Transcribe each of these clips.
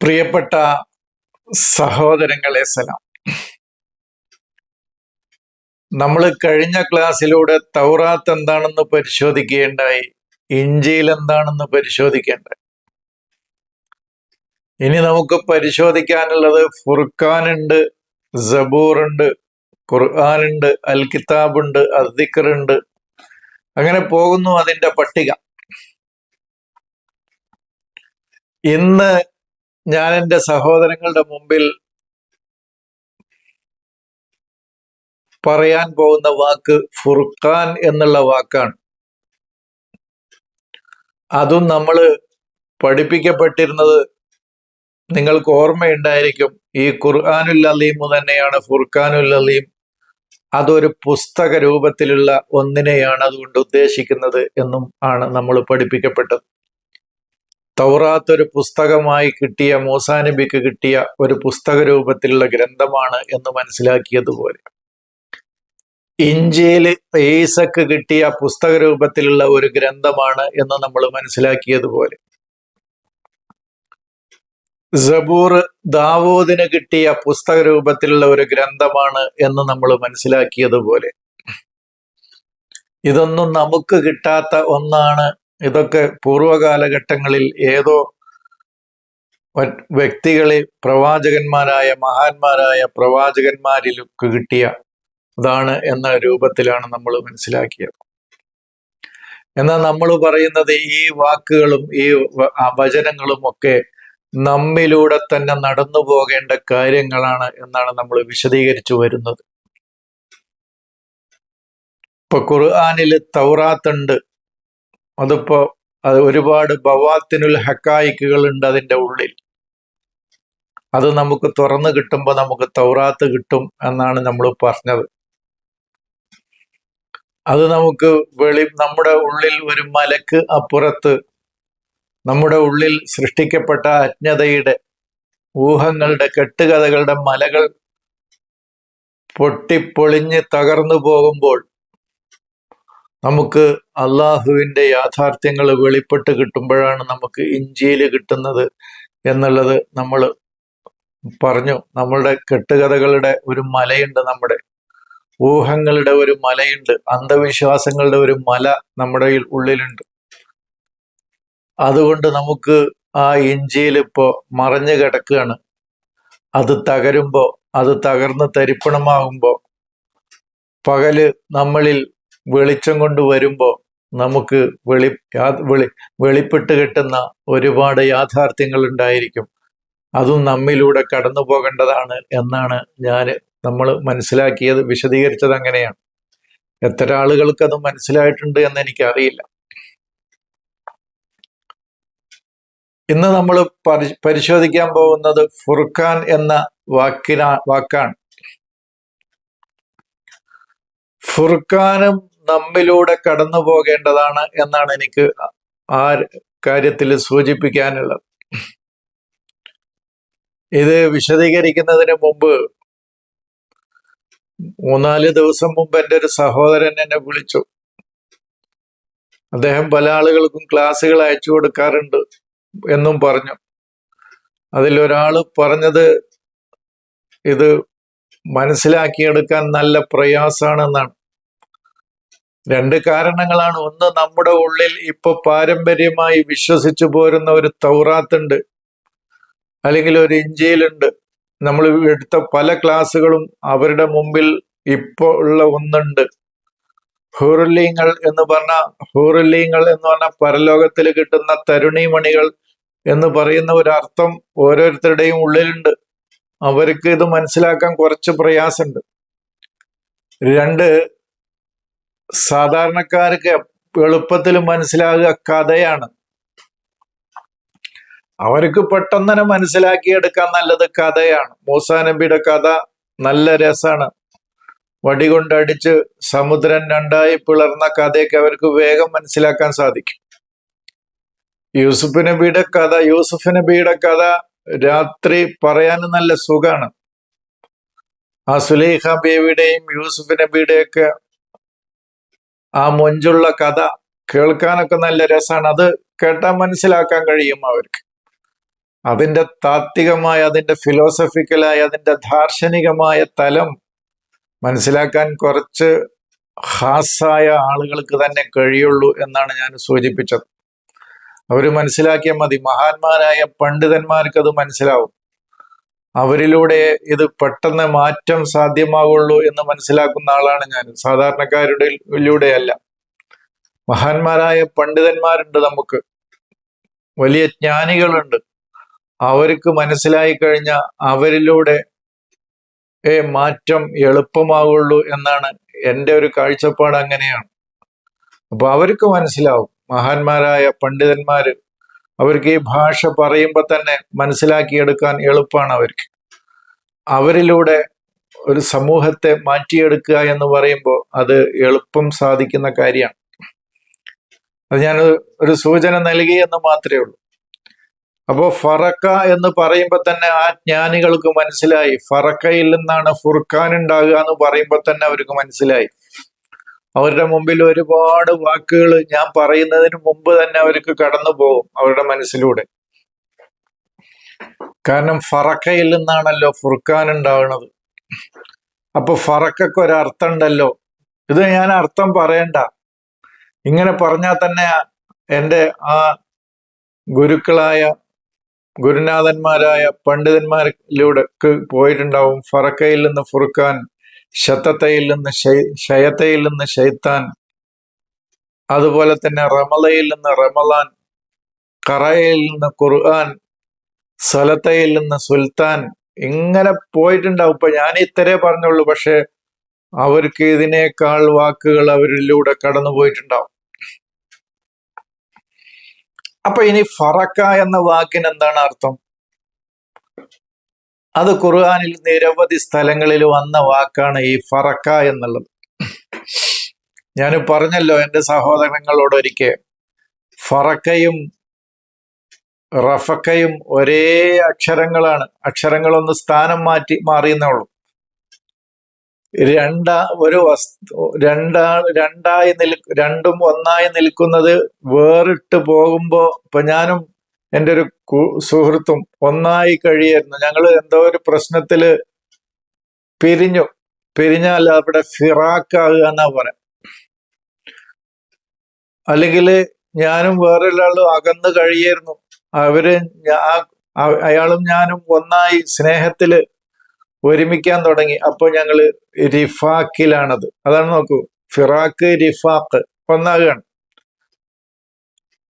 പ്രിയപ്പെട്ട സഹോദരങ്ങളെ സലാം. നമ്മൾ കഴിഞ്ഞ ക്ലാസ്സിലൂടെ തൗറാത്ത് എന്താണെന്ന് പരിശോധിക്കേണ്ടായി ഇഞ്ചിയിൽ എന്താണെന്ന് പരിശോധിക്കേണ്ടായി. ഇനി നമുക്ക് പരിശോധിക്കാനുള്ളത് ഫുർഖാനുണ്ട് ഉണ്ട് ഖുർആാനുണ്ട് അൽ കിതാബുണ്ട് ഉണ്ട് അങ്ങനെ പോകുന്നു അതിന്റെ പട്ടിക. ഇന്ന് ഞാൻ എന്റെ സഹോദരങ്ങളുടെ മുമ്പിൽ പറയാൻ പോകുന്ന വാക്ക് ഫുർഖാൻ എന്നുള്ള വാക്കാണ്. അതും നമ്മൾ പഠിപ്പിക്കപ്പെട്ടിരുന്നത് നിങ്ങൾക്ക് ഓർമ്മയുണ്ടായിരിക്കും ഈ ഖുർആാനുൽ അലീമു തന്നെയാണ് ഫുർഖാനുൽ അലീം. അതൊരു പുസ്തക രൂപത്തിലുള്ള ഒന്നിനെയാണ് അതുകൊണ്ട് ഉദ്ദേശിക്കുന്നത് എന്നും ആണ് നമ്മൾ പഠിപ്പിക്കപ്പെട്ടത്. തൗറാത്ത് ഒരു പുസ്തകമായി കിട്ടിയ മൂസാനബിക്ക് കിട്ടിയ ഒരു പുസ്തക രൂപത്തിലുള്ള ഗ്രന്ഥമാണ് എന്ന് മനസ്സിലാക്കിയതുപോലെ. ഇഞ്ചിയിൽ ഏസക്ക് കിട്ടിയ പുസ്തക രൂപത്തിലുള്ള ഒരു ഗ്രന്ഥമാണ് എന്ന് നമ്മൾ മനസ്സിലാക്കിയതുപോലെ. സബൂർ ദാവൂദിന് കിട്ടിയ പുസ്തക രൂപത്തിലുള്ള ഒരു ഗ്രന്ഥമാണ് എന്ന് നമ്മൾ മനസ്സിലാക്കിയതുപോലെ. ഇതൊന്നും നമുക്ക് കിട്ടാത്ത ഒന്നാണ് ഇതൊക്കെ പൂർവകാലഘട്ടങ്ങളിൽ ഏതോ വ്യക്തികളെ പ്രവാചകന്മാരായ മഹാന്മാരായ പ്രവാചകന്മാരിലൊക്കെ കിട്ടിയ ഇതാണ് എന്ന രൂപത്തിലാണ് നമ്മൾ മനസ്സിലാക്കിയത്. എന്നാൽ നമ്മൾ പറയുന്നത് ഈ വാക്കുകളും ഈ വചനങ്ങളും ഒക്കെ നമ്മിലൂടെ തന്നെ നടന്നു പോകേണ്ട കാര്യങ്ങളാണ് എന്നാണ് നമ്മൾ വിശദീകരിച്ചു വരുന്നത്. ഇപ്പൊ ഖുർആാനിൽ തൗറാത്തുണ്ട്. അതിപ്പോ അത് ഒരുപാട് ബവാത്തിനുൽ ഹക്കായിക്കുകൾ ഉണ്ട് അതിന്റെ ഉള്ളിൽ. അത് നമുക്ക് തുറന്നു കിട്ടുമ്പോൾ നമുക്ക് തൗറാത്ത് കിട്ടും എന്നാണ് നമ്മൾ പറഞ്ഞത്. അത് നമുക്ക് വെളി നമ്മുടെ ഉള്ളിൽ ഒരു മലക്ക് അപ്പുറത്ത് നമ്മുടെ ഉള്ളിൽ സൃഷ്ടിക്കപ്പെട്ട അജ്ഞതയുടെ ഊഹങ്ങളുടെ കെട്ടുകഥകളുടെ മലകൾ പൊട്ടിപ്പൊളിഞ്ഞ് തകർന്നു പോകുമ്പോൾ നമുക്ക് അള്ളാഹുവിന്റെ യാഥാർത്ഥ്യങ്ങൾ വെളിപ്പെട്ട് കിട്ടുമ്പോഴാണ് നമുക്ക് ഇഞ്ചിയിൽ കിട്ടുന്നത് എന്നുള്ളത് നമ്മൾ പറഞ്ഞു. നമ്മളുടെ കെട്ടുകഥകളുടെ ഒരു മലയുണ്ട് നമ്മുടെ. ഊഹങ്ങളുടെ ഒരു മലയുണ്ട്. അന്ധവിശ്വാസങ്ങളുടെ ഒരു മല നമ്മുടെ ഉള്ളിലുണ്ട്. അതുകൊണ്ട് നമുക്ക് ആ ഇഞ്ചിയിൽ ഇപ്പോൾ മറഞ്ഞു കിടക്കുകയാണ്. അത് തകരുമ്പോൾ അത് തകർന്ന് തരിപ്പണമാകുമ്പോൾ പകൽ നമ്മളിൽ വെളിച്ചം കൊണ്ട് വരുമ്പോൾ നമുക്ക് വെളി വെളി വെളിപ്പെട്ട് കിട്ടുന്ന ഒരുപാട് യാഥാർത്ഥ്യങ്ങൾ ഉണ്ടായിരിക്കും. അതും നമ്മിലൂടെ കടന്നു പോകേണ്ടതാണ് എന്നാണ് ഞാൻ നമ്മൾ മനസ്സിലാക്കിയത് വിശദീകരിച്ചത് അങ്ങനെയാണ്. എത്ര ആളുകൾക്ക് അത് മനസ്സിലായിട്ടുണ്ട് എന്ന് എനിക്കറിയില്ല. ഇന്ന് നമ്മൾ പരിശോധിക്കാൻ പോകുന്നത് ഫുർഖാൻ എന്ന വാക്കിന വാക്കാണ്. ഫുർഖാനും നമ്മിലൂടെ കടന്നു പോകേണ്ടതാണ് എന്നാണ് എനിക്ക് ആ കാര്യത്തിൽ സൂചിപ്പിക്കാനുള്ളത്. ഇത് വിശദീകരിക്കുന്നതിന് മുമ്പ് മൂന്നാൽ ദിവസം മുമ്പ് എന്റെ ഒരു സഹോദരൻ എന്നെ വിളിച്ചു. അദ്ദേഹം പല ആളുകൾക്കും ക്ലാസ്സുകൾ അയച്ചു കൊടുക്കാറുണ്ട് എന്നും പറഞ്ഞു. അതിലൊരാൾ പറഞ്ഞത് ഇത് മനസ്സിലാക്കിയെടുക്കാൻ നല്ല പ്രയാസാണെന്നാണ് രണ്ട് കാരണങ്ങളാണ്. ഒന്ന് നമ്മുടെ ഉള്ളിൽ ഇപ്പൊ പാരമ്പര്യമായി വിശ്വസിച്ചു പോരുന്ന ഒരു തൗറാത്തുണ്ട്. അല്ലെങ്കിൽ ഒരു ഇഞ്ചിയിലുണ്ട്. നമ്മൾ എടുത്ത പല ക്ലാസ്സുകളും അവരുടെ മുമ്പിൽ ഇപ്പോ ഉള്ള ഒന്നുണ്ട്. ഹൂറുല്ലീങ്ങൾ എന്ന് പറഞ്ഞ ഹൂറുല്ലീങ്ങൾ എന്ന് പറഞ്ഞ പരലോകത്തിൽ കിട്ടുന്ന തരുണിമണികൾ എന്ന് പറയുന്ന ഒരു അർത്ഥം ഓരോരുത്തരുടെയും ഉള്ളിലുണ്ട്. അവർക്ക് ഇത് മനസ്സിലാക്കാൻ കുറച്ച് പ്രയാസമുണ്ട്. രണ്ട് സാധാരണക്കാർക്ക് എളുപ്പത്തിൽ മനസ്സിലാകുക കഥയാണ്. അവർക്ക് പെട്ടെന്ന് തന്നെ മനസ്സിലാക്കിയെടുക്കാൻ നല്ലത് കഥയാണ്. മൂസാ നബിയുടെ കഥ നല്ല രസമാണ്. വടി കൊണ്ടടിച്ച് സമുദ്രം രണ്ടായി പിളർന്ന കഥയൊക്കെ അവർക്ക് വേഗം മനസ്സിലാക്കാൻ സാധിക്കും. യൂസുഫ് നബിയുടെ കഥ യൂസുഫ് നബിയുടെ കഥ രാത്രി പറയാൻ നല്ല സുഖമാണ്. ആ സുലൈഖ ബേബിയുടെയും യൂസുഫ് നബിയുടെയൊക്കെ ആ മൊഞ്ചുള്ള കഥ കേൾക്കാനൊക്കെ നല്ല രസമാണ് അത് കേട്ടാൽ മനസ്സിലാക്കാൻ കഴിയും അവർക്ക്. അതിന്റെ താത്വികമായ അതിന്റെ ഫിലോസഫിക്കലായ അതിന്റെ ദാർശനികമായ തലം മനസ്സിലാക്കാൻ കുറച്ച് ഹാസായ ആളുകൾക്ക് തന്നെ കഴിയുള്ളൂ എന്നാണ് ഞാൻ സൂചിപ്പിച്ചത്. അവർ മനസ്സിലാക്കിയാൽ മതി. മഹാന്മാരായ പണ്ഡിതന്മാർക്ക് അത് മനസ്സിലാവും. അവരിലൂടെ ഇത് പെട്ടെന്ന് മാറ്റം സാധ്യമാകുള്ളൂ എന്ന് മനസ്സിലാക്കുന്ന ആളാണ് ഞാൻ. സാധാരണക്കാരുടെ ലൂടെയല്ല മഹാന്മാരായ പണ്ഡിതന്മാരുണ്ട് നമുക്ക്. വലിയ ജ്ഞാനികളുണ്ട്. അവർക്ക് മനസ്സിലായി കഴിഞ്ഞ അവരിലൂടെ ഏ മാറ്റം എളുപ്പമാകുള്ളൂ എന്നാണ് എന്റെ ഒരു കാഴ്ചപ്പാട് അങ്ങനെയാണ്. അപ്പൊ അവർക്ക് മനസ്സിലാവും. മഹാന്മാരായ പണ്ഡിതന്മാര് അവർക്ക് ഈ ഭാഷ പറയുമ്പോൾ തന്നെ മനസ്സിലാക്കിയെടുക്കാൻ എളുപ്പമാണ് അവർക്ക്. അവരിലൂടെ ഒരു സമൂഹത്തെ മാറ്റിയെടുക്കുക എന്ന് പറയുമ്പോൾ അത് എളുപ്പം സാധിക്കുന്ന കാര്യമാണ്. അത് ഞാൻ ഒരു സൂചന നൽകി എന്ന് മാത്രമേ ഉള്ളൂ. അപ്പോൾ ഫറക്ക എന്ന് പറയുമ്പോൾ തന്നെ ആ ജ്ഞാനികൾക്ക് മനസ്സിലായി. ഫറക്കയിൽ നിന്നാണ് ഫുർഖാൻ ഉണ്ടാകുക എന്ന് പറയുമ്പോൾ തന്നെ അവർക്ക് മനസ്സിലായി. അവരുടെ മുമ്പിൽ ഒരുപാട് വാക്കുകൾ ഞാൻ പറയുന്നതിന് മുമ്പ് തന്നെ അവർക്ക് കടന്നു പോകും അവരുടെ മനസ്സിലൂടെ. കാരണം ഫറക്കയിൽ നിന്നാണല്ലോ ഫുർഖാൻ ഉണ്ടാവുന്നത് അപ്പൊ ഫറക്കൊക്കെ ഒരർത്ഥം ഉണ്ടല്ലോ ഇത് ഞാൻ അർത്ഥം പറയണ്ട. ഇങ്ങനെ പറഞ്ഞാൽ തന്നെ എന്റെ ആ ഗുരുക്കളായ ഗുരുനാഥന്മാരായ പണ്ഡിതന്മാരിലൂടെ പോയിട്ടുണ്ടാവും ഫറക്കയിൽ നിന്ന് ഫുർഖാൻ. ശത്തത്തയിൽ നിന്ന് ഷയത്തയിൽ നിന്ന് ഷെയ്ത്താൻ അതുപോലെ തന്നെ റമലയിൽ നിന്ന് റമലാൻ കറയിൽ നിന്ന് ഖുർആൻ സലത്തയിൽ നിന്ന് സുൽത്താൻ ഇങ്ങനെ പോയിട്ടുണ്ടാവും. ഇപ്പൊ ഞാൻ ഇത്രേ പറഞ്ഞുള്ളൂ പക്ഷെ അവർക്ക് ഇതിനേക്കാൾ വാക്കുകൾ അവരിലൂടെ കടന്നു പോയിട്ടുണ്ടാവും. അപ്പൊ ഇനി ഫറക്ക എന്ന വാക്കിന് എന്താണ് അർത്ഥം? അത് ഖുർആാനിൽ നിരവധി സ്ഥലങ്ങളിൽ വന്ന വാക്കാണ് ഈ ഫറക്ക എന്നുള്ളത്. ഞാൻ പറഞ്ഞല്ലോ എന്റെ സഹോദരങ്ങളോട് ഒരിക്കൽ ഫറക്കയും റഫക്കയും ഒരേ അക്ഷരങ്ങളാണ്. അക്ഷരങ്ങളൊന്ന് സ്ഥാനം മാറ്റി മാറിയെന്നുള്ളൂ രണ്ടാ ഒരു വസ്തു രണ്ടാ രണ്ടായി നിൽ രണ്ടും ഒന്നായി നിൽക്കുന്നത് വേറിട്ട് പോകുമ്പോൾ ഇപ്പൊ ഞാനും എന്റെ ഒരു സുഹൃത്തും ഒന്നായി കഴിയായിരുന്നു. ഞങ്ങൾ എന്തോ ഒരു പ്രശ്നത്തിൽ പിരിഞ്ഞു. പിരിഞ്ഞാൽ അവിടെ ഫിറാക്കാകുക എന്നാ പറയാം. അല്ലെങ്കിൽ ഞാനും വേറൊരാളും അകന്ന് കഴിയായിരുന്നു. അവർ അയാളും ഞാനും ഒന്നായി സ്നേഹത്തിൽ ഒരുമിക്കാൻ തുടങ്ങി. അപ്പോൾ ഞങ്ങൾ റിഫാക്കിലാണത്. അതാണ് നോക്കൂ. ഫിറാക്ക് റിഫാക്ക് ഒന്നാകുകയാണ്.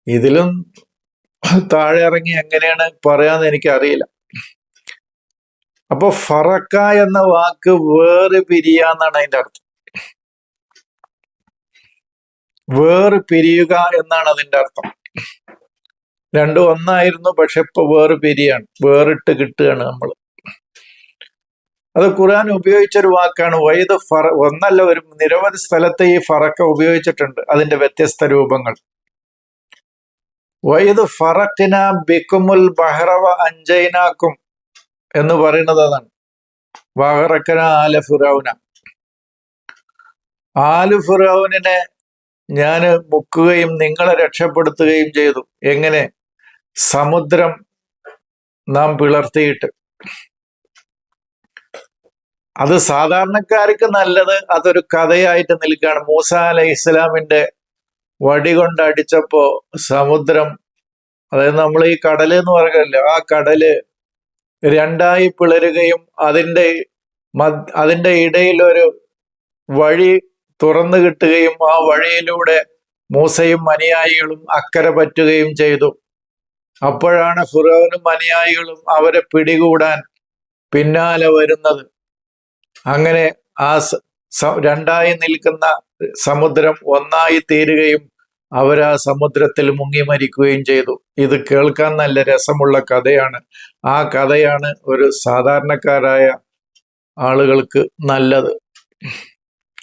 ഇതിലും താഴെ ഇറങ്ങി എങ്ങനെയാണ് പറയാന്ന് എനിക്ക് അറിയില്ല അപ്പൊ ഫറക്ക എന്ന വാക്ക് വേറെ പിരിയാന്നാണ് അതിന്റെ അർത്ഥം. വേറെ പിരിയുക എന്നാണ് അതിന്റെ അർത്ഥം. രണ്ടും ഒന്നായിരുന്നു പക്ഷെ ഇപ്പൊ വേറെ പിരിയാണ്. വേറിട്ട് കിട്ടുകയാണ് നമ്മൾ അത് ഖുർആൻ ഉപയോഗിച്ചൊരു വാക്കാണ്. വൈദ് ഫറ ഒന്നല്ല ഒരു നിരവധി സ്ഥലത്ത് ഈ ഫറക്ക ഉപയോഗിച്ചിട്ടുണ്ട്. അതിന്റെ വ്യത്യസ്ത രൂപങ്ങൾ. വൈദ് ഫറക്കിന ബിക്കുമുൽ ബഹ്റവ അഞ്ചൈനാക്കും എന്ന് പറയുന്നത് അതാണ്. ബഹറക്കന ആല ഫിറൌന. ആലു ഫിറൌനിനെ ഞാൻ മുക്കുകയും നിങ്ങളെ രക്ഷപ്പെടുത്തുകയും ചെയ്തു. എങ്ങനെ? സമുദ്രം നാം പിളർത്തിയിട്ട്. അത് സാധാരണക്കാർക്ക് നല്ലത് അതൊരു കഥയായിട്ട് നിൽക്കുകയാണ്. മൂസ അലൈഹി ഇസ്ലാമിന്റെ വടി കൊണ്ട് അടിച്ചപ്പോ സമുദ്രം അതായത് നമ്മൾ ഈ കടൽ എന്ന് പറയുമല്ലോ ആ കടൽ രണ്ടായി പിളരുകയും അതിന്റെ അതിന്റെ ഇടയിലൊരു വഴി തുറന്നു കിട്ടുകയും ആ വഴിയിലൂടെ മൂസയും അനുയായികളും അക്കരെ പറ്റുകയും ചെയ്തു. അപ്പോഴാണ് ഫിറോനും അനുയായികളും അവരെ പിടികൂടാൻ പിന്നാലെ വരുന്നത്. അങ്ങനെ ആ രണ്ടായി നിൽക്കുന്ന സമുദ്രം ഒന്നായി തീരുകയും അവർ ആ സമുദ്രത്തിൽ മുങ്ങി മരിക്കുകയും ചെയ്തു. ഇത് കേൾക്കാൻ നല്ല രസമുള്ള കഥയാണ്. ആ കഥയാണ് ഒരു സാധാരണക്കാരായ ആളുകൾക്ക് നല്ലത്.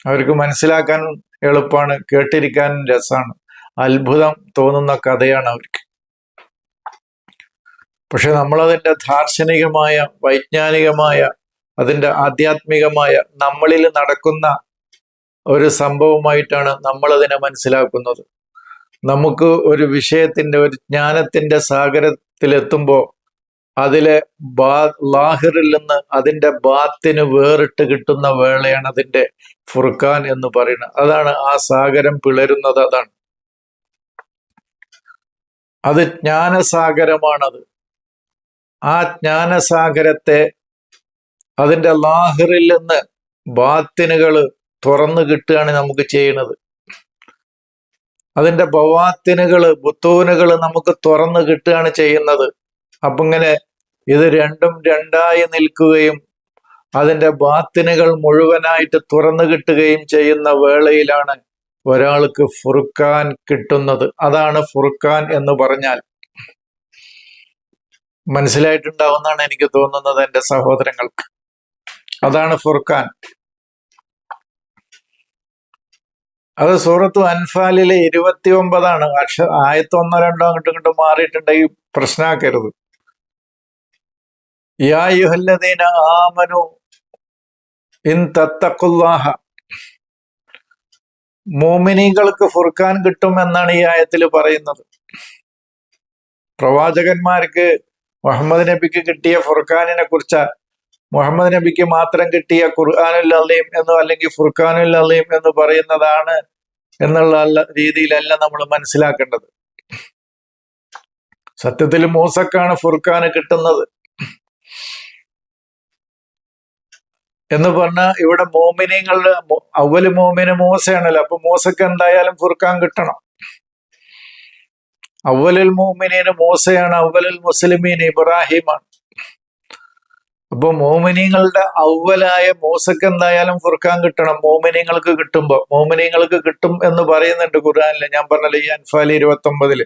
അവർക്ക് മനസ്സിലാക്കാൻ എളുപ്പമാണ് കേട്ടിരിക്കാൻ രസമാണ്. അത്ഭുതം തോന്നുന്ന കഥയാണ് അവർക്ക്. പക്ഷെ നമ്മളതിന്റെ ദാർശനികമായ വൈജ്ഞാനികമായ അതിന്റെ ആധ്യാത്മികമായ നമ്മളിൽ നടക്കുന്ന ഒരു സംഭവമായിട്ടാണ് നമ്മളതിനെ മനസ്സിലാക്കുന്നത്. നമുക്ക് ഒരു വിഷയത്തിന്റെ ഒരു ജ്ഞാനത്തിന്റെ സാഗരത്തിലെത്തുമ്പോൾ അതിലെ ബാ ലാഹിറിൽ നിന്ന് അതിന്റെ ബാത്തിന് വേറിട്ട് കിട്ടുന്ന വേളയാണ് അതിന്റെ ഫുർഖാൻ എന്ന് പറയുന്നത്. അതാണ് ആ സാഗരം പിളരുന്നത് അതാണ്. അത് ജ്ഞാനസാഗരമാണത്. ആ ജ്ഞാനസാഗരത്തെ അതിന്റെ ലാഹിറിൽ നിന്ന് ബാത്തിനുകൾ തുറന്നു കിട്ടുകയാണ് നമുക്ക് ചെയ്യുന്നത്. അതിന്റെ ബവാത്തിനുകൾ ബുത്തൂനുകൾ നമുക്ക് തുറന്നു കിട്ടുകയാണ് ചെയ്യുന്നത്. അപ്പം ഇങ്ങനെ ഇത് രണ്ടും രണ്ടായി നിൽക്കുകയും അതിന്റെ ബാത്തിനുകൾ മുഴുവനായിട്ട് തുറന്നു കിട്ടുകയും ചെയ്യുന്ന വേളയിലാണ് ഒരാൾക്ക് ഫുർഖാൻ കിട്ടുന്നത്. അതാണ് ഫുർഖാൻ എന്ന് പറഞ്ഞാൽ. മനസ്സിലായിട്ടുണ്ടാവുന്നതാണ് എനിക്ക് തോന്നുന്നത് എന്റെ സഹോദരങ്ങൾക്ക്. അതാണ് ഫുർഖാൻ. അത് സൂറത്ത് അൻഫാലിലെ ഇരുപത്തി ഒമ്പതാണ് അക്ഷ ആയത്ത് ഒന്നോ രണ്ടോ അങ്ങോട്ടും ഇങ്ങോട്ടും മാറിയിട്ടുണ്ടെങ്കിൽ പ്രശ്നമാക്കരുത് യാ ആമനു ഇൻ തത്തക്കുല്ലാഹ മോമിനികൾക്ക് ഫുർഖാൻ കിട്ടും എന്നാണ് ഈ ആയത്തിൽ പറയുന്നത്. പ്രവാചകന്മാർക്ക് മുഹമ്മദ് നബിക്ക് കിട്ടിയ ഫുർഖാനിനെ കുറിച്ച് മുഹമ്മദ് നബിക്ക് മാത്രം കിട്ടിയ ഖുർആാനുൽ അലീം എന്നോ അല്ലെങ്കിൽ ഫുർഖാനുൽ അലീം എന്ന് പറയുന്നതാണ് എന്നുള്ള രീതിയിലല്ല നമ്മൾ മനസ്സിലാക്കേണ്ടത്. സത്യത്തിൽ മൂസക്കാണ് ഫുർഖാന് കിട്ടുന്നത്. എന്ന് പറഞ്ഞാൽ ഇവിടെ മോമിനിങ്ങളുടെ അവൽ മോമിന് മൂസയാണല്ലോ. അപ്പൊ മൂസക്ക് എന്തായാലും ഫുർഖാൻ കിട്ടണം. അവലിൽ മോമിനീന് മൂസയാണ് അവലിൽ മുസ്ലിമീൻ ഇബ്രാഹിമാണ്. അപ്പൊ മോമിനിങ്ങളുടെ ഔവലായ മൂസക്ക് എന്തായാലും ഫുർഖാൻ കിട്ടണം. മോമിനിങ്ങൾക്ക് കിട്ടുമ്പോ മോമിനിങ്ങൾക്ക് കിട്ടും എന്ന് പറയുന്നുണ്ട് ഖുർആാനിൽ. ഞാൻ പറഞ്ഞല്ലോ ഈ അൻഫാലി ഇരുപത്തി ഒമ്പതിൽ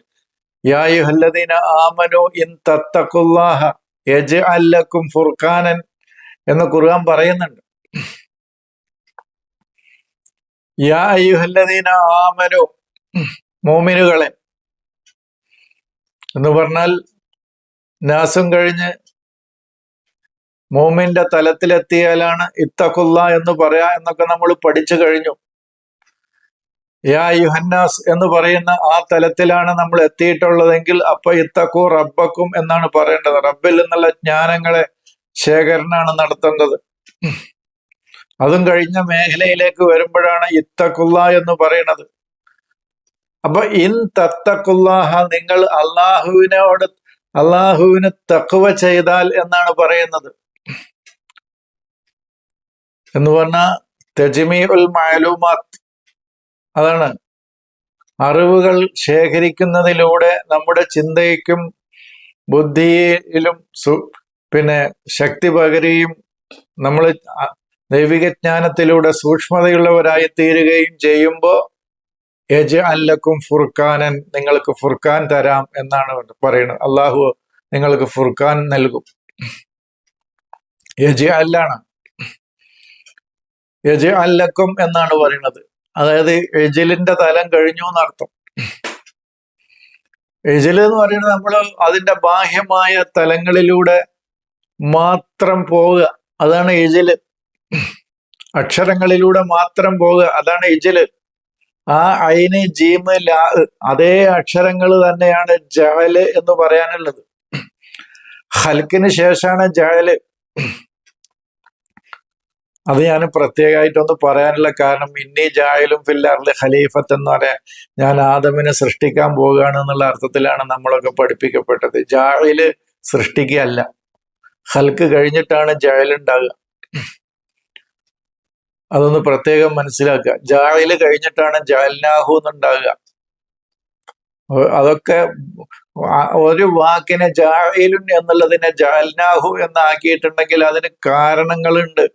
യായുഹല്ലദീന ആമനു ഇൻ തത്തക്കുല്ലാഹ യജ് അല്ലക്കും ഫുർഖാനൻ എന്ന് ഖുർആൻ പറയുന്നുണ്ട്. യാ അയ്യുഹല്ലദീന ആമനു മോമിനുകളെ എന്ന് പറഞ്ഞാൽ നാസം കഴിഞ്ഞ് മോമിന്റെ തലത്തിലെത്തിയാലാണ് ഇത്തക്കുള്ള എന്ന് പറയാ എന്നൊക്കെ നമ്മൾ പഠിച്ചു കഴിഞ്ഞു. യാ യുഹന്നാസ് എന്ന് പറയുന്ന ആ തലത്തിലാണ് നമ്മൾ എത്തിയിട്ടുള്ളതെങ്കിൽ അപ്പൊ ഇത്തക്കു റബ്ബക്കും എന്നാണ് പറയേണ്ടത്. റബ്ബിൽ നിന്നുള്ള ജ്ഞാനങ്ങളെ ശേഖരണമാണ് നടത്തേണ്ടത്. അതും കഴിഞ്ഞ മേഖലയിലേക്ക് വരുമ്പോഴാണ് ഇത്തക്കുള്ള എന്ന് പറയുന്നത്. അപ്പൊ ഇൻ തത്തക്കുല്ലാഹ നിങ്ങൾ അള്ളാഹുവിനോട് അള്ളാഹുവിന് തക്കുവ ചെയ്താൽ എന്നാണ് പറയുന്നത്. എന്ന് പറഞ്ഞാൽ തെജിമി ഉൽ മാലൂമാത്ത് അതാണ്. അറിവുകൾ ശേഖരിക്കുന്നതിലൂടെ നമ്മുടെ ചിന്തയ്ക്കും ബുദ്ധിയിലും പിന്നെ ശക്തി പകരുകയും നമ്മൾ ദൈവിക ജ്ഞാനത്തിലൂടെ സൂക്ഷ്മതയുള്ളവരായി തീരുകയും ചെയ്യുമ്പോൾ യജ് അല്ലക്കും ഫുർഖാനൻ നിങ്ങൾക്ക് ഫുർഖാൻ തരാം എന്നാണ് പറയുന്നത്. അള്ളാഹു നിങ്ങൾക്ക് ഫുർഖാൻ നൽകും. യജ് അല്ലാണ് യജി അല്ലക്കും എന്നാണ് പറയുന്നത്. അതായത് എജിലിന്റെ തലം കഴിഞ്ഞു എന്നർത്ഥം. എജിൽ എന്ന് പറയുന്നത് നമ്മൾ അതിന്റെ ബാഹ്യമായ തലങ്ങളിലൂടെ മാത്രം പോവുക. അതാണ് എജിൽ അക്ഷരങ്ങളിലൂടെ മാത്രം പോവുക. അതാണ് എജിൽ ആ ഐന് ജീമ് ലാ അതേ അക്ഷരങ്ങൾ തന്നെയാണ് ജഹൽ എന്ന് പറയാനുള്ളത്. ഹൽക്കിന് ശേഷമാണ് ജഹൽ അത് ഞാൻ പ്രത്യേകമായിട്ടൊന്ന് പറയാനുള്ള കാരണം ഇന്നി ജായലും ഫില്ലാറിലെ ഖലീഫത്ത് എന്ന് പറയാൻ ഞാൻ ആദമിനെ സൃഷ്ടിക്കാൻ പോവുകയാണ് എന്നുള്ള അർത്ഥത്തിലാണ് നമ്മളൊക്കെ പഠിപ്പിക്കപ്പെട്ടത്. ജായൽ സൃഷ്ടിക്കുകയല്ല. ഹൽക്ക് കഴിഞ്ഞിട്ടാണ് ജായലുണ്ടാകുക അതൊന്ന് പ്രത്യേകം മനസ്സിലാക്കുക. ജായൽ കഴിഞ്ഞിട്ടാണ് ജാൽനാഹു എന്നുണ്ടാകുക അതൊക്കെ ഒരു വാക്കിനെ ജായിലുൻ എന്നുള്ളതിനെ ജാൽനാഹു എന്നാക്കിയിട്ടുണ്ടെങ്കിൽ അതിന് കാരണങ്ങളുണ്ട്.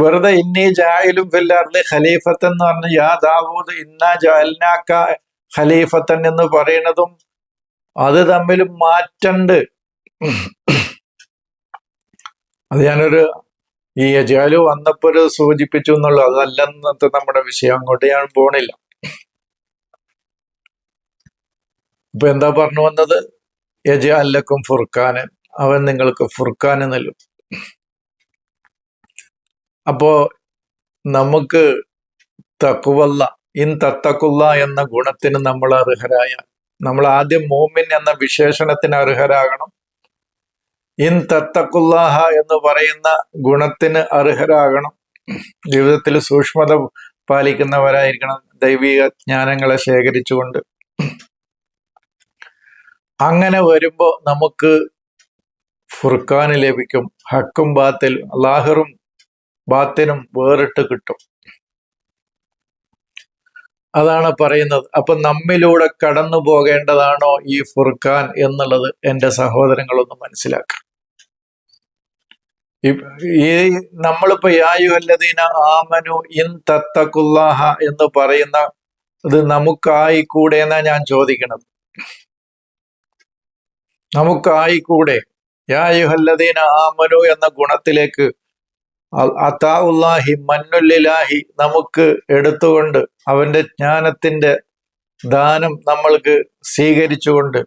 വെറുതെ ഇന്നി ജായലും ഫില്ലാറിലെ ഖലീഫത്തൻ എന്ന് പറഞ്ഞ യാ ദാവൂദ് ഇന്ന ജാൽനാക്ക ഖലീഫത്തൻ എന്ന് പറയുന്നതും അത് തമ്മിൽ മാറ്റണ്ട്. അത് ഞാനൊരു ഈ യജാലു വന്നപ്പോൾ സൂചിപ്പിച്ചു എന്നുള്ളു. അതല്ലെന്നത് നമ്മുടെ വിഷയം. അങ്ങോട്ട് ഞാൻ പോണില്ല. ഇപ്പൊ എന്താ പറഞ്ഞു വന്നത്? യജ അല്ലക്കും ഫുർഖാനൻ അവൻ നിങ്ങൾക്ക് ഫുർഖാന് നൽകും അപ്പോ നമുക്ക് തക്കുവല്ല ഇൻ തത്തക്കുള്ള എന്ന ഗുണത്തിന് നമ്മൾ അർഹരായ നമ്മൾ ആദ്യം മോമിൻ എന്ന വിശേഷണത്തിന് അർഹരാകണം. ഇൻ തത്തക്കുല്ലാഹ എന്ന് പറയുന്ന ഗുണത്തിന് അർഹരാകണം. ജീവിതത്തിൽ സൂക്ഷ്മത പാലിക്കുന്നവരായിരിക്കണം ദൈവിക ജ്ഞാനങ്ങളെ ശേഖരിച്ചുകൊണ്ട്. അങ്ങനെ വരുമ്പോൾ നമുക്ക് ഫുർഖാന് ലഭിക്കും ഹക്കും ബാത്തിൽ ലാഹിറും ബാത്തിനും വേറിട്ട് കിട്ടും. അതാണ് പറയുന്നത്. അപ്പൊ നമ്മിലൂടെ കടന്നു പോകേണ്ടതാണോ ഈ ഫുർഖാൻ എന്നുള്ളത് എന്റെ സഹോദരങ്ങളൊന്ന് മനസ്സിലാക്കാം ഈ നമ്മളിപ്പോ യായുഹല്ലദീന ആമനു ഇൻ തത്തക്കുല്ലാഹ എന്ന് പറയുന്ന ഇത് നമുക്കായിക്കൂടെ എന്നാ ഞാൻ ചോദിക്കണത്. നമുക്കായിക്കൂടെ. യായുഹല്ലദീന ആമനു എന്ന ഗുണത്തിലേക്ക് അതാഉല്ലാഹി മന്നുല്ലിലാഹി നമുക്ക് എടുത്തുകൊണ്ട് അവന്റെ ജ്ഞാനത്തിന്റെ ദാനം നമ്മൾക്ക് സ്വീകരിച്ചുകൊണ്ട്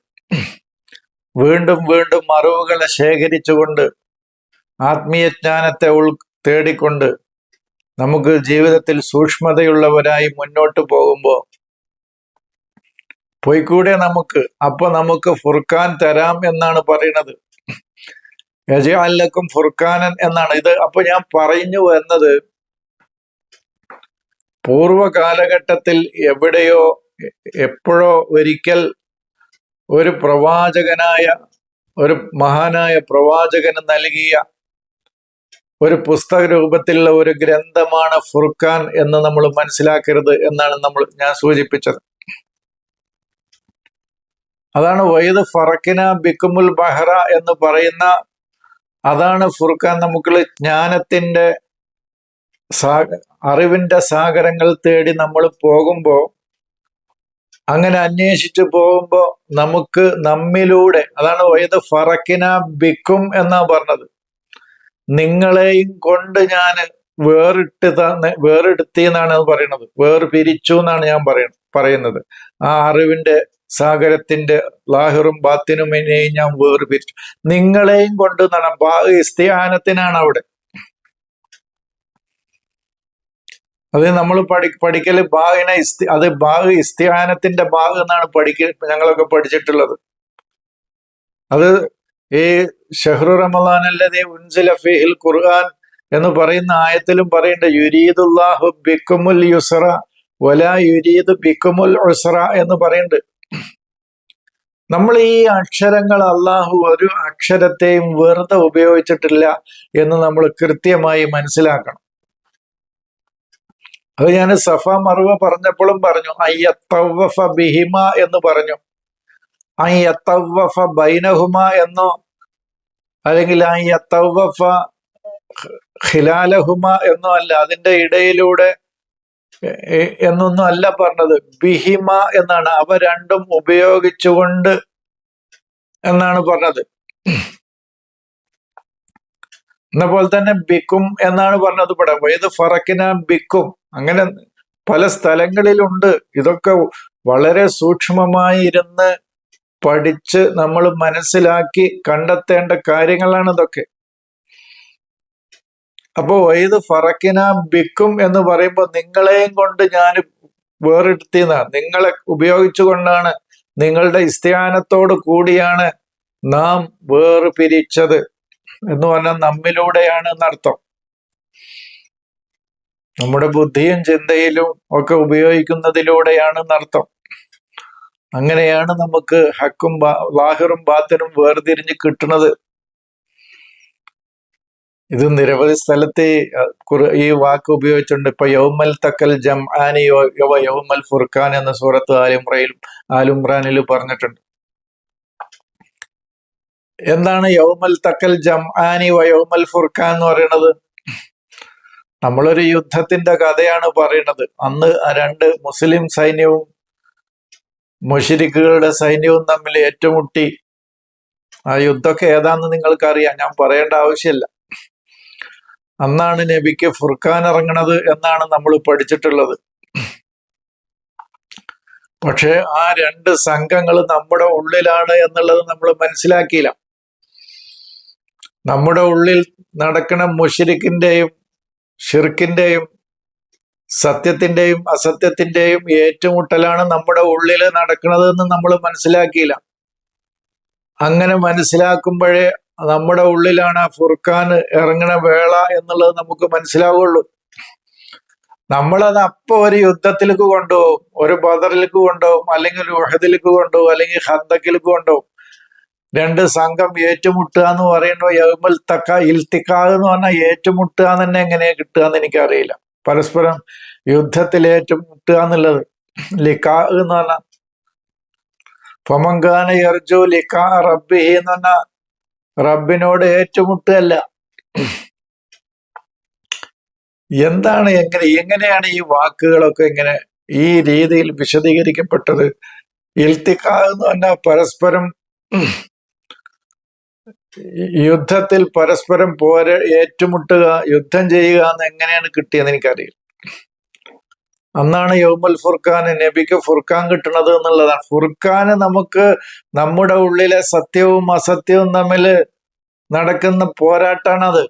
വീണ്ടും വീണ്ടും അറിവുകളെ ശേഖരിച്ചുകൊണ്ട് ആത്മീയ ജ്ഞാനത്തെ ഉൾ തേടിക്കൊണ്ട് നമുക്ക് ജീവിതത്തിൽ സൂക്ഷ്മതയുള്ളവരായി മുന്നോട്ട് പോകുമ്പോൾ പോയിക്കൂടെ നമുക്ക് അപ്പൊ നമുക്ക് ഫുർഖാൻ തരാം എന്നാണ് പറയുന്നത്. യജഅല്ലക്കും ഫുർഖാനൻ എന്നാണ്. ഇത് അപ്പൊ ഞാൻ പറഞ്ഞു എന്നത് പൂർവ കാലഘട്ടത്തിൽ എവിടെയോ എപ്പോഴോ ഒരിക്കൽ ഒരു പ്രവാചകനായ ഒരു മഹാനായ പ്രവാചകന് നൽകിയ ഒരു പുസ്തക രൂപത്തിലുള്ള ഒരു ഗ്രന്ഥമാണ് ഫുർഖാൻ എന്ന് നമ്മൾ മനസ്സിലാക്കരുത് എന്നാണ് നമ്മൾ ഞാൻ സൂചിപ്പിച്ചത്. അതാണ് വൈദ് ഫറക്കിന ബിക്കുമുൽ ബഹ്റ എന്ന് പറയുന്ന അതാണ് ഫുർഖാൻ നമുക്ക് ജ്ഞാനത്തിന്റെ സാഗ അറിവിന്റെ സാഗരങ്ങൾ തേടി നമ്മൾ പോകുമ്പോൾ അങ്ങനെ അന്വേഷിച്ചു പോകുമ്പോൾ നമുക്ക് നമ്മിലൂടെ അതാണ് വൈദ് ഫറക്കിന ബിക്കും എന്നാ പറഞ്ഞത്. നിങ്ങളെയും കൊണ്ട് ഞാൻ വേറിട്ട് വേറെടുത്തി എന്നാണ് പറയുന്നത്. വേർ പിരിച്ചു എന്നാണ് ഞാൻ പറയുന്നത് പറയുന്നത്. ആ അറിവിന്റെ സാഗരത്തിന്റെ ലാഹിറും ബാത്തിനും ബാത്തിനുമിനെയും ഞാൻ വേർപിരിച്ചു. നിങ്ങളെയും കൊണ്ട് ഇസ്തിഹാനത്തിനാണ് അവിടെ. അത് നമ്മൾ പഠി പഠിക്കൽ ബാഹിനെ ഇസ്തി അത് ബാഹ് ഇസ്തിഹാനത്തിന്റെ ബാഹ് എന്നാണ് പഠിക്ക ഞങ്ങളൊക്കെ പഠിച്ചിട്ടുള്ളത്. അത് ഈ ഷെഹ്റു റമദാൻ അല്ലതേ ഉൻസില ഫിഹിൽ ഖുർആൻ എന്ന് പറയുന്ന ആയത്തിലും പറയേണ്ട യുരീദുല്ലാഹു ബിക്കുമുൽ യുസറ വലാ യുരീദ് ബിക്കുമുൽ ഉസറ എന്ന് പറയുന്നുണ്ട്. നമ്മൾ ഈ അക്ഷരങ്ങൾ അള്ളാഹു ഒരു അക്ഷരത്തെയും വെറുതെ ഉപയോഗിച്ചിട്ടില്ല എന്ന് നമ്മൾ കൃത്യമായി മനസ്സിലാക്കണം. അത് ഞാൻ സഫ മറുവ പറഞ്ഞപ്പോഴും പറഞ്ഞു അയ്യത്തവഫ ബിഹിമ എന്ന് പറഞ്ഞു. അയ്യത്തവഫ ബൈനഹുമ എന്നോ അല്ലെങ്കിൽ അയ്യത്തവഫ ഖിലാലഹുമ എന്നോ അല്ല അതിന്റെ ഇടയിലൂടെ എന്നൊന്നും അല്ല പറഞ്ഞത്. ബിഹിമ എന്നാണ്. അവ രണ്ടും ഉപയോഗിച്ചുകൊണ്ട് എന്നാണ് പറഞ്ഞത്. എന്ന പോലെ തന്നെ ബിക്കും എന്നാണ് പറഞ്ഞത് ഇവിടെ. ഏത് ഫറക്കിന ബിക്കും? അങ്ങനെ പല സ്ഥലങ്ങളിലുണ്ട്. ഇതൊക്കെ വളരെ സൂക്ഷ്മമായി ഇരുന്ന് പഠിച്ച് നമ്മൾ മനസ്സിലാക്കി കണ്ടെത്തേണ്ട കാര്യങ്ങളാണ് ഇതൊക്കെ. അപ്പോ ഏത് ഫറക്കിന ബിക്കും എന്ന് പറയുമ്പോൾ നിങ്ങളെയും കൊണ്ട് ഞാൻ വേറിടുത്തിന്ന് നിങ്ങളെ ഉപയോഗിച്ചുകൊണ്ടാണ് നിങ്ങളുടെ ഇസ്ത്യാനത്തോട് കൂടിയാണ് നാം വേർപിരിച്ചത് എന്ന് പറഞ്ഞാൽ നമ്മിലൂടെയാണ് എന്നർത്ഥം. നമ്മുടെ ബുദ്ധിയും ചിന്തയിലും ഒക്കെ ഉപയോഗിക്കുന്നതിലൂടെയാണ് എന്നർത്ഥം. അങ്ങനെയാണ് നമുക്ക് ഹക്കും ലാഹിറും ബാത്തിനും വേർതിരിഞ്ഞ് കിട്ടുന്നത് ഇത് നിരവധി സ്ഥലത്ത് ഈ വാക്ക് ഉപയോഗിച്ചിട്ടുണ്ട് ഇപ്പൊ യൗമൽ തക്കൽ ജം ആനി യൗമൽ ഫുർഖാൻ എന്ന സൂറത്ത് ആലുംറയിൽ ആലുംറാനിൽ പറഞ്ഞിട്ടുണ്ട്. എന്താണ് യൗമൽ തക്കൽ ജം ആനി വ യൗമൽ ഫുർഖാൻ എന്ന് പറയുന്നത്? നമ്മളൊരു യുദ്ധത്തിന്റെ കഥയാണ് പറയുന്നത്. അന്ന് രണ്ട് മുസ്ലിം സൈന്യവും മുഷിരിക്കുകളുടെ സൈന്യവും തമ്മിൽ ഏറ്റുമുട്ടി. ആ യുദ്ധമൊക്കെ ഏതാന്ന് നിങ്ങൾക്കറിയാം. ഞാൻ പറയേണ്ട ആവശ്യമില്ല. അന്നാണ് നബിക്ക് ഫുർഖാൻ ഇറങ്ങണത് എന്നാണ് നമ്മൾ പഠിച്ചിട്ടുള്ളത്. പക്ഷേ ആ രണ്ട് സംഘങ്ങൾ നമ്മുടെ ഉള്ളിലാണ് എന്നുള്ളത് നമ്മൾ മനസ്സിലാക്കിയില്ല. നമ്മുടെ ഉള്ളിൽ നടക്കുന്ന മുഷിരിക്കിന്റെയും ഷിർക്കിന്റെയും സത്യത്തിന്റെയും അസത്യത്തിന്റെയും ഏറ്റുമുട്ടലാണ് നമ്മുടെ ഉള്ളിൽ നടക്കുന്നതെന്ന് നമ്മൾ മനസ്സിലാക്കിയില്ല. അങ്ങനെ മനസ്സിലാക്കുമ്പോഴേ നമ്മുടെ ഉള്ളിലാണ് ഫുർഖാൻ ഇറങ്ങണ വേള എന്നുള്ളത് നമുക്ക് മനസ്സിലാവുള്ളൂ. നമ്മളത് അപ്പൊ ഒരു യുദ്ധത്തിലേക്ക് കൊണ്ടുപോകും ഒരു ബദറിലേക്ക് കൊണ്ടുപോകും അല്ലെങ്കിൽ ഒരു ഉഹദിലേക്ക് കൊണ്ടുപോകും അല്ലെങ്കിൽ ഹന്തക്കിലേക്ക് കൊണ്ടുപോകും. രണ്ട് സംഘം ഏറ്റുമുട്ടുക എന്ന് പറയുമ്പോൾ യൗമൽ തക്ക ഇൽത്തിക്കാഹ് എന്ന് പറഞ്ഞാൽ ഏറ്റുമുട്ടുക തന്നെ എങ്ങനെയാ കിട്ടുക എന്ന് എനിക്കറിയില്ല. പരസ്പരം യുദ്ധത്തിൽ ഏറ്റുമുട്ടുക എന്നുള്ളത് ലിക്കാ എന്ന് പറഞ്ഞാൽ ഫമങ്കാന യർജു ലിക്കാ റബ്ബിഹി എന്ന് പറഞ്ഞാൽ റബ്ബിനോട് ഏറ്റുമുട്ടുകയല്ല. എന്താണ് എങ്ങനെ എങ്ങനെയാണ് ഈ വാക്കുകളൊക്കെ ഇങ്ങനെ ഈ രീതിയിൽ വിശദീകരിക്കപ്പെട്ടത്? ഇൽത്തിക്ക എന്ന് പറഞ്ഞാൽ പരസ്പരം യുദ്ധത്തിൽ പരസ്പരം പോര ഏറ്റുമുട്ടുക യുദ്ധം ചെയ്യുക എന്ന് എങ്ങനെയാണ് കിട്ടിയെന്ന് എനിക്കറിയില്ല. അന്നാണ് യൗമുൽ ഫുർഖാൻ നബിക്ക് ഫുർഖാൻ കിട്ടുന്നത് എന്നുള്ളതാണ്. ഫുർഖാന് നമുക്ക് നമ്മുടെ ഉള്ളിലെ സത്യവും അസത്യവും തമ്മിൽ നടക്കുന്ന പോരാട്ടാണത്.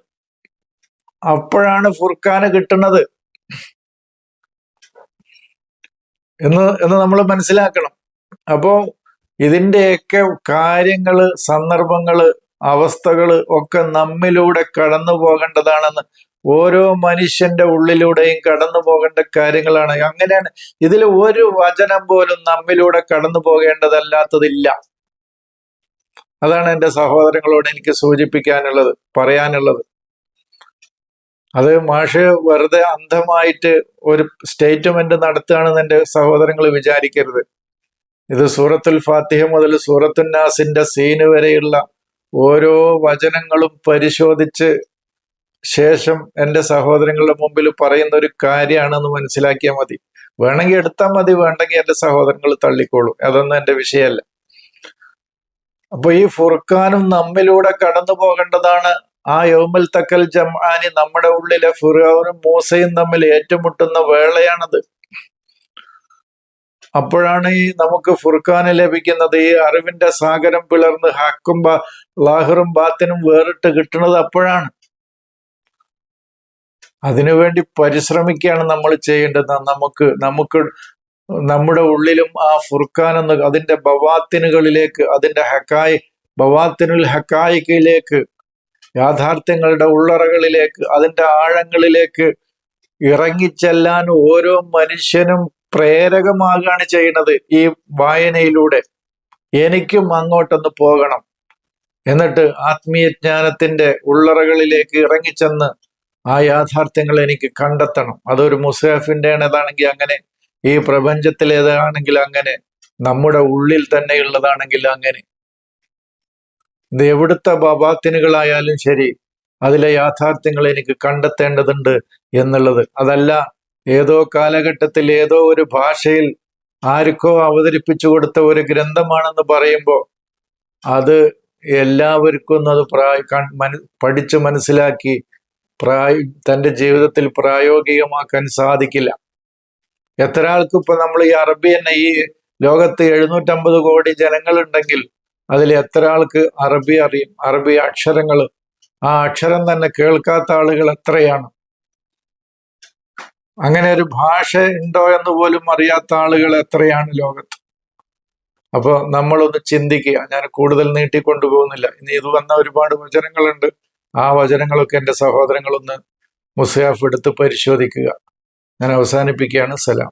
അപ്പോഴാണ് ഫുർഖാന് കിട്ടുന്നത് എന്ന് എന്ന് നമ്മൾ മനസ്സിലാക്കണം. അപ്പോ ഇതിന്റെയൊക്കെ കാര്യങ്ങൾ സന്ദർഭങ്ങൾ അവസ്ഥകൾ ഒക്കെ നമ്മിലൂടെ കടന്നു പോകേണ്ടതാണെന്ന് ഓരോ മനുഷ്യന്റെ ഉള്ളിലൂടെയും കടന്നു പോകേണ്ട കാര്യങ്ങളാണ്. അങ്ങനെയാണ് ഇതിൽ ഒരു വചനം പോലും നമ്മിലൂടെ കടന്നു പോകേണ്ടതല്ലാത്തതില്ല. അതാണ് എന്റെ സഹോദരങ്ങളോട് എനിക്ക് സൂചിപ്പിക്കാനുള്ളത് പറയാനുള്ളത്. അത് മാഷ് വെറുതെ അന്ധമായിട്ട് ഒരു സ്റ്റേറ്റ്മെന്റ് നടത്തുകയാണെന്ന് എന്റെ സഹോദരങ്ങൾ വിചാരിക്കരുത്. ഇത് സൂറത്തുൽ ഫാത്തിഹ മുതൽ സൂറത്തുനാസിന്റെ സീന് വരെയുള്ള ഓരോ വചനങ്ങളും പരിശോധിച്ച് ശേഷം എന്റെ സഹോദരങ്ങളുടെ മുമ്പിൽ പറയുന്ന ഒരു കാര്യമാണെന്ന് മനസ്സിലാക്കിയാൽ മതി. വേണമെങ്കിൽ എടുത്താൽ മതി വേണ്ടെങ്കിൽ എന്റെ സഹോദരങ്ങൾ തള്ളിക്കോളൂ. അതൊന്നും എന്റെ വിഷയമല്ല. അപ്പൊ ഈ ഫുർഖാനും നമ്മിലൂടെ കടന്നു പോകേണ്ടതാണ് ആ യോമൽ തക്കൽ ജംആനി നമ്മുടെ ഉള്ളിലെ ഫുർഖാനും മൂസയും തമ്മിൽ ഏറ്റുമുട്ടുന്ന വേളയാണത്. അപ്പോഴാണ് ഈ നമുക്ക് ഫുർഖാന് ലഭിക്കുന്നത്. ഈ അറിവിന്റെ സാഗരം പിളർന്ന് ഹാക്കും ലാഹറും ബാത്തിനും വേറിട്ട് കിട്ടുന്നത് അപ്പോഴാണ്. അതിനുവേണ്ടി പരിശ്രമിക്കുകയാണ് നമ്മൾ ചെയ്യേണ്ടത്. നമുക്ക് നമുക്ക് നമ്മുടെ ഉള്ളിലും ആ ഫുർഖാൻ എന്ന് അതിന്റെ ബവാത്തിനുകളിലേക്ക് അതിന്റെ ഹക്കായി ബവാത്തിനുൽ ഹക്കായിക്കിലേക്ക് യാഥാർത്ഥ്യങ്ങളുടെ ഉള്ളറകളിലേക്ക് അതിന്റെ ആഴങ്ങളിലേക്ക് ഇറങ്ങിച്ചെല്ലാൻ ഓരോ മനുഷ്യനും പ്രേരകമാകാണ് ചെയ്യുന്നത് ഈ വായനയിലൂടെ. എനിക്കും അങ്ങോട്ടൊന്ന് പോകണം. എന്നിട്ട് ആത്മീയ ജ്ഞാനത്തിന്റെ ഉള്ളറകളിലേക്ക് ഇറങ്ങിച്ചെന്ന് ആ യാഥാർത്ഥ്യങ്ങൾ എനിക്ക് കണ്ടെത്തണം. അതൊരു മുസാഫിന്റെ ആണതാണെങ്കിൽ അങ്ങനെ ഈ പ്രപഞ്ചത്തിലേതാണെങ്കിൽ അങ്ങനെ നമ്മുടെ ഉള്ളിൽ തന്നെ ഉള്ളതാണെങ്കിൽ അങ്ങനെ. ഇത് എവിടുത്തെ ബബാത്തിനുകളായാലും ശരി അതിലെ യാഥാർത്ഥ്യങ്ങൾ എനിക്ക് കണ്ടെത്തേണ്ടതുണ്ട് എന്നുള്ളത്. അതല്ല ഏതോ കാലഘട്ടത്തിൽ ഏതോ ഒരു ഭാഷയിൽ ആർക്കോ അവതരിപ്പിച്ചു കൊടുത്ത ഒരു ഗ്രന്ഥമാണെന്ന് പറയുമ്പോൾ അത് എല്ലാവർക്കും അത് പ്രായ പഠിച്ചു മനസ്സിലാക്കി പ്രായ തന്റെ ജീവിതത്തിൽ പ്രായോഗികമാക്കാൻ സാധിക്കില്ല. എത്ര ആൾക്ക് ഇപ്പൊ നമ്മൾ ഈ അറബി തന്നെ ഈ ലോകത്ത് എഴുന്നൂറ്റമ്പത് കോടി ജനങ്ങളുണ്ടെങ്കിൽ അതിൽ എത്ര ആൾക്ക് അറബി അറിയും? അറബി അക്ഷരങ്ങൾ. ആ അക്ഷരം തന്നെ കേൾക്കാത്ത ആളുകൾ എത്രയാണ്? അങ്ങനെ ഒരു ഭാഷ ഉണ്ടോ എന്ന് പോലും അറിയാത്ത ആളുകൾ എത്രയാണ് ലോകത്ത്? അപ്പോൾ നമ്മളൊന്ന് ചിന്തിക്കുക. ഞാൻ കൂടുതൽ നീട്ടിക്കൊണ്ടുപോകുന്നില്ല. ഇനി ഇത് വന്ന ഒരുപാട് വചനങ്ങളുണ്ട്. ആ വചനങ്ങളൊക്കെ എന്റെ സഹോദരങ്ങളൊന്ന് മുസാഫ് എടുത്ത് പരിശോധിക്കുക. ഞാൻ അവസാനിപ്പിക്കുകയാണ്. സലാം.